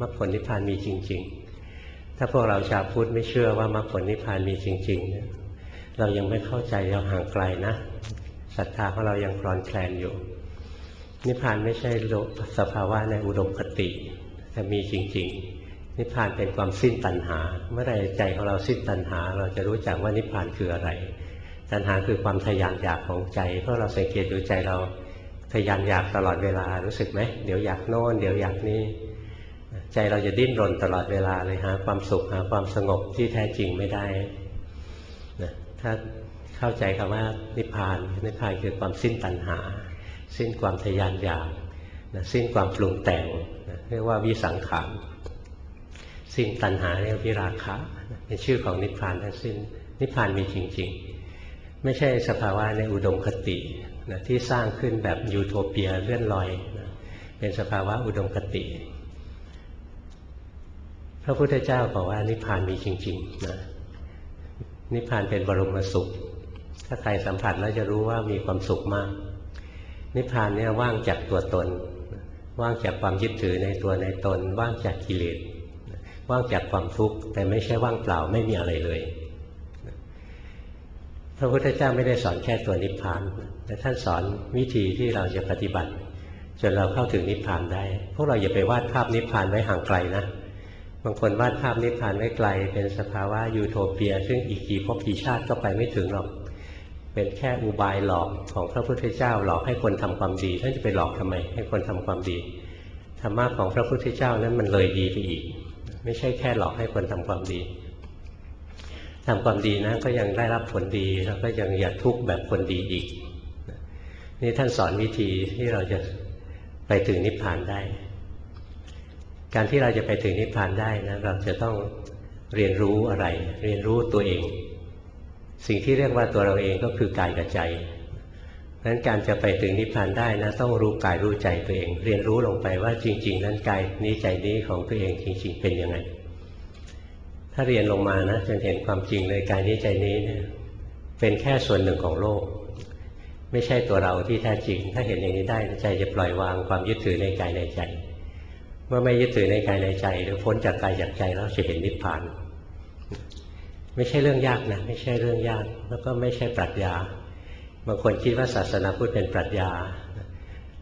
มรรคผลนิพพานมีจริง ๆ ถ้าพวกเราชาวพุทธไม่เชื่อว่ามรรคผลนิพพานมีจริงๆเนี่ยเรายังไม่เข้าใจเราห่างไกลนะศรัทธาของเรายังคลอนแคลนอยู่ นิพพานไม่ใช่สภาวะในอุดมคติแต่มีจริง ๆ นิพพานเป็นความสิ้นตัณหา เมื่อไรใจของเราสิ้นตัณหา เราจะรู้จักว่านิพพานคืออะไร ตัณหาคือความทยานอยากของใจ เพราะเราสังเกตดูใจเราทยานอยากตลอดเวลารู้สึกไหมเดี๋ยวอยากโน่นเดี๋ยวอยากนี่ ใจเราจะดิ้นรนตลอดเวลาเลยหาความสุขหาความสงบที่แท้จริงไม่ได้นะถ้าเข้าใจคำว่านิพพานนิพพานคือความสิ้นตัณหา สิ้นความทยานอยากนะสิ้นความปรุงแต่งนะเรียกว่าวิสังขารสิ้นตัณหาเรียกวิราคะเป็นชื่อของนิพพานทั้งสิ้น นิพพานมีจริง ๆ ไม่ใช่สภาวะในอุดมคตินะที่สร้างขึ้นแบบยูโทเปียเลื่อนลอยนะเป็นสภาวะอุดมคติ พระพุทธเจ้าบอกว่านิพพานมีจริงๆนะนิพพานเป็นบรมสุข ถ้าใครสัมผัสแล้วจะรู้ว่ามีความสุขมาก นิพพานเนี่ยว่างจากตัวตน ว่างจากความยึดถือในตัวในตน ว่างจากกิเลสว่างจากความทุกข์แต่ไม่ใช่ว่างเปล่าไม่มีอะไรเลยพระพุทธเจ้าไม่ได้สอนแค่ตัวนิพพานแต่ท่านสอนวิธีที่เราจะปฏิบัติ จนเราเข้าถึงนิพพานได้ พวกเราอย่าไปวาดภาพนิพพานไว้ห่างไกลนะ บางคนวาดภาพนิพพานไว้ไกล เป็นสภาวะยูโทเปีย ซึ่งอีกกี่ภพกี่ชาติก็ไปไม่ถึงหรอก เป็นแค่อุบายหลอกของพระพุทธเจ้าหลอกให้คนทำความดีท่านจะไปหลอกทำไม ให้คนทำความดีธรรมะของพระพุทธเจ้านั้นมันเลยดีไปอีก ไม่ใช่แค่หลอกให้คนทำความดีทำความดีนะก็ยังได้รับผลดีแล้วก็ยังอย่าทุกข์แบบคนดีอีก นี่ท่านสอนวิธีที่เราจะไปถึงนิพพานได้ การที่เราจะไปถึงนิพพานได้นะเราจะต้องเรียนรู้อะไร เรียนรู้ตัวเอง สิ่งที่เรียกว่าตัวเราเองก็คือกายกับใจนั้นการจะไปถึงนิพพานได้นะต้องรู้กายรู้ใจตัวเอง เรียนรู้ลงไปว่าจริง ๆ นั้นกายนี้ใจนี้ของตัวเองจริง ๆ เป็นยังไง ถ้าเรียนลงมานะจนเห็นความจริงเลยกายนี้ใจนี้เนี่ยเป็นแค่ส่วนหนึ่งของโลก ไม่ใช่ตัวเราที่แท้จริง ถ้าเห็นอย่างนี้ได้ใจจะปล่อยวางความยึดถือในกายในใจ เมื่อไม่ยึดถือในกายในใจ หรือพ้นจากกายจากใจแล้วจะเห็นนิพพาน ไม่ใช่เรื่องยากนะไม่ใช่เรื่องยาก แล้วก็ไม่ใช่ปรัชญาบางคนคิดว่าศาสนาพุทธเป็นปรัชญา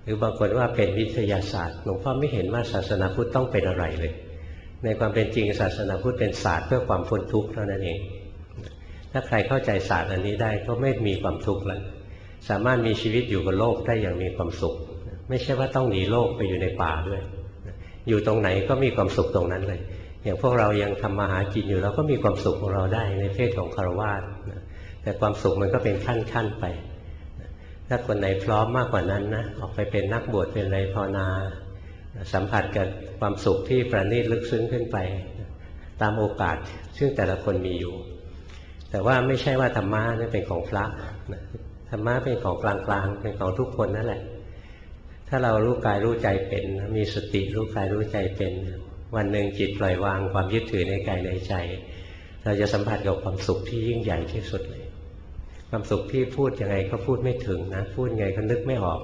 หรือบางคนว่าเป็นวิทยาศาสตร์หลวงพ่อไม่เห็นว่าศาสนาพุทธต้องเป็นอะไรเลย ในความเป็นจริงศาสนาพุทธเป็นศาสตร์เพื่อความพ้นทุกข์เท่านั้นเอง ถ้าใครเข้าใจศาสตร์อันนี้ได้ก็ไม่มีความทุกข์แล้วสามารถมีชีวิตอยู่บนโลกได้อย่างมีความสุข ไม่ใช่ว่าต้องหนีโลกไปอยู่ในป่าด้วย อยู่ตรงไหนก็มีความสุขตรงนั้นเลย อย่างพวกเรายังทำมาหากินอยู่เราก็มีความสุขของเราได้ในเพศของคารวาสแต่ความสุขมันก็เป็นขั้นๆไป ถ้าคนไหนพร้อมมากกว่านั้นนะออกไปเป็นนักบวชเป็นอะไรภาวนา สัมผัสกับความสุขที่ประณีตลึกซึ้งขึ้นไป ตามโอกาสซึ่งแต่ละคนมีอยู่ แต่ว่าไม่ใช่ว่าธรรมะนี่เป็นของพระธรรมะเป็นของกลางๆเป็นของทุกคนนั่นแหละ ถ้าเรารู้กายรู้ใจเป็น มีสติรู้กายรู้ใจเป็น วันหนึ่งจิตปล่อยวางความยึดถือในกายในใจ เราจะสัมผัสกับความสุขที่ยิ่งใหญ่ที่สุดเลย ความสุขที่พูดยังไงก็พูดไม่ถึงนะ พูดยังไงก็นึกไม่ออก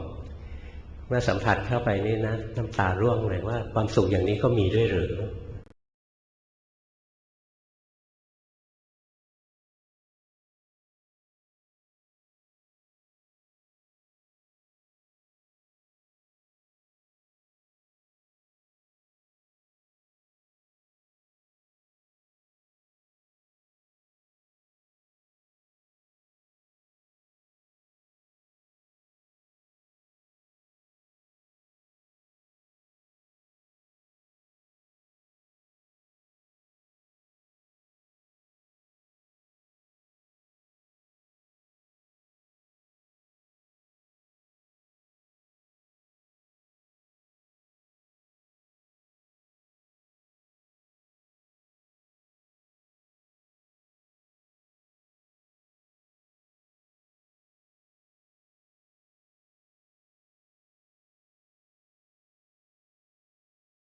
เมื่อสัมผัสเข้าไปนี่นะน้ำตาร่วงเลยว่าความสุขอย่างนี้ก็มีด้วยหรือ